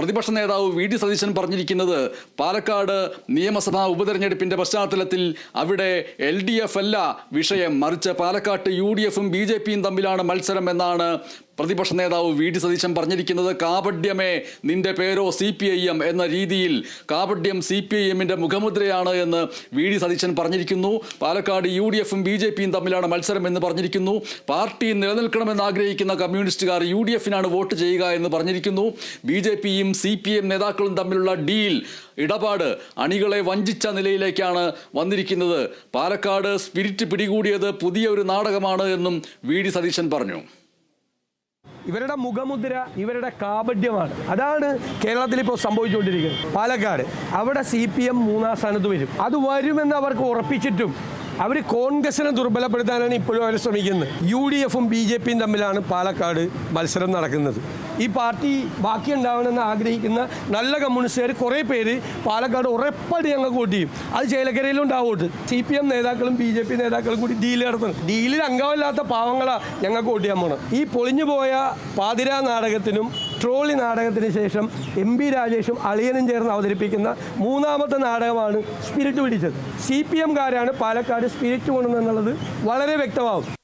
പ്രതിപക്ഷ നേതാവ് V D Satheesan പറഞ്ഞിരിക്കുന്നത് പാലക്കാട് നിയമസഭാ ഉപതെരഞ്ഞെടുപ്പിന്റെ പശ്ചാത്തലത്തിൽ അവിടെ എൽ ഡി എഫ് അല്ല വിഷയം. മറിച്ച് പാലക്കാട്ട് യു ഡി എഫും ബി ജെ പിയും തമ്മിലാണ് മത്സരം എന്നാണ് പ്രതിപക്ഷ നേതാവ് വി ഡി സതീശൻ പറഞ്ഞിരിക്കുന്നത് കാപഡ്യമേ നിന്റെ പേരോ സി പി ഐ എം എന്ന രീതിയിൽ കാപഡ്യം സി പി ഐ എമ്മിന്റെ മുഖമുദ്രയാണ് എന്ന് വി ഡി സതീശൻ പറഞ്ഞിരിക്കുന്നു. പാലക്കാട് യു ഡി എഫും ബി ജെ പിയും തമ്മിലാണ് മത്സരം എന്ന് പറഞ്ഞിരിക്കുന്നു. പാർട്ടി നിലനിൽക്കണമെന്ന് ആഗ്രഹിക്കുന്ന കമ്മ്യൂണിസ്റ്റുകാർ യു ഡി എഫിനാണ് വോട്ട് ചെയ്യുക എന്ന് പറഞ്ഞിരിക്കുന്നു. ബി ജെ പിയും സി പി എം നേതാക്കളും തമ്മിലുള്ള ഡീൽ ഇടപാട് അണികളെ വഞ്ചിച്ച നിലയിലേക്കാണ് വന്നിരിക്കുന്നത്. പാലക്കാട് സ്പിരിറ്റ് പിടികൂടിയത് പുതിയ ഒരു നാടകമാണ് എന്നും വി ഡി സതീശൻ പറഞ്ഞു. ഇവരുടെ മുഖമുദ്ര ഇവരുടെ കാപഡ്യമാണ്. അതാണ് കേരളത്തിൽ ഇപ്പോൾ സംഭവിച്ചുകൊണ്ടിരിക്കുന്നത്. പാലക്കാട്. അവിടെ സി പി എം മൂന്നാം സ്ഥാനത്ത് വരും. അത് വരുമെന്ന് അവർക്ക് ഉറപ്പിച്ചിട്ടും അവർ കോൺഗ്രസിനെ ദുർബലപ്പെടുത്താനാണ് ഇപ്പോഴും അവർ ശ്രമിക്കുന്നത്. യു ഡി എഫും ബി ജെ പിയും തമ്മിലാണ് പാലക്കാട് മത്സരം നടക്കുന്നത്. ഈ പാർട്ടി ബാക്കി ഉണ്ടാവണമെന്ന് ആഗ്രഹിക്കുന്ന നല്ല കമ്മ്യൂണിസ്റ്റുകാർ കുറേ പേര് പാലക്കാട് ഉറപ്പായിട്ട് ഞങ്ങൾ വോട്ട് ചെയ്യും. അത് ചേലക്കരയിലും ഉണ്ടാവും വോട്ട്. സി പി എം നേതാക്കളും ബി ജെ പി നേതാക്കളും കൂടി ഡീൽ നടത്തുന്നു ഡീലിൽ അംഗമല്ലാത്ത പാവങ്ങളാണ് ഞങ്ങൾക്ക് വോട്ട് ചെയ്യാൻ പോകണം ഈ പൊളിഞ്ഞു പോയ പാതിരാ നാടകത്തിനും ട്രോളി നാടകത്തിന് ശേഷം എം പി രാജേഷും അളിയനും ചേർന്ന് അവതരിപ്പിക്കുന്ന മൂന്നാമത്തെ നാടകമാണ് സ്പിരിറ്റ് പിടിച്ചത്. സി പി എംകാരാണ് പാലക്കാട് സ്പിരിറ്റ് കൊണ്ടുവന്നുള്ളത് വളരെ വ്യക്തമാവും.